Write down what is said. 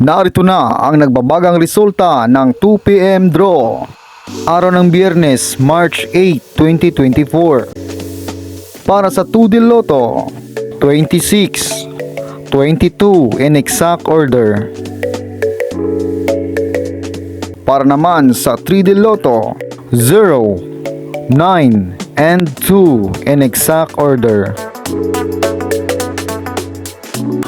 Narito na ang nagbabagang resulta ng 2pm draw. Araw ng Biyernes, March 8, 2024. Para sa 2 Del Lotto, 26, 22 in exact order. Para naman sa 3 Del Lotto, 0, 9, and 2 in exact order.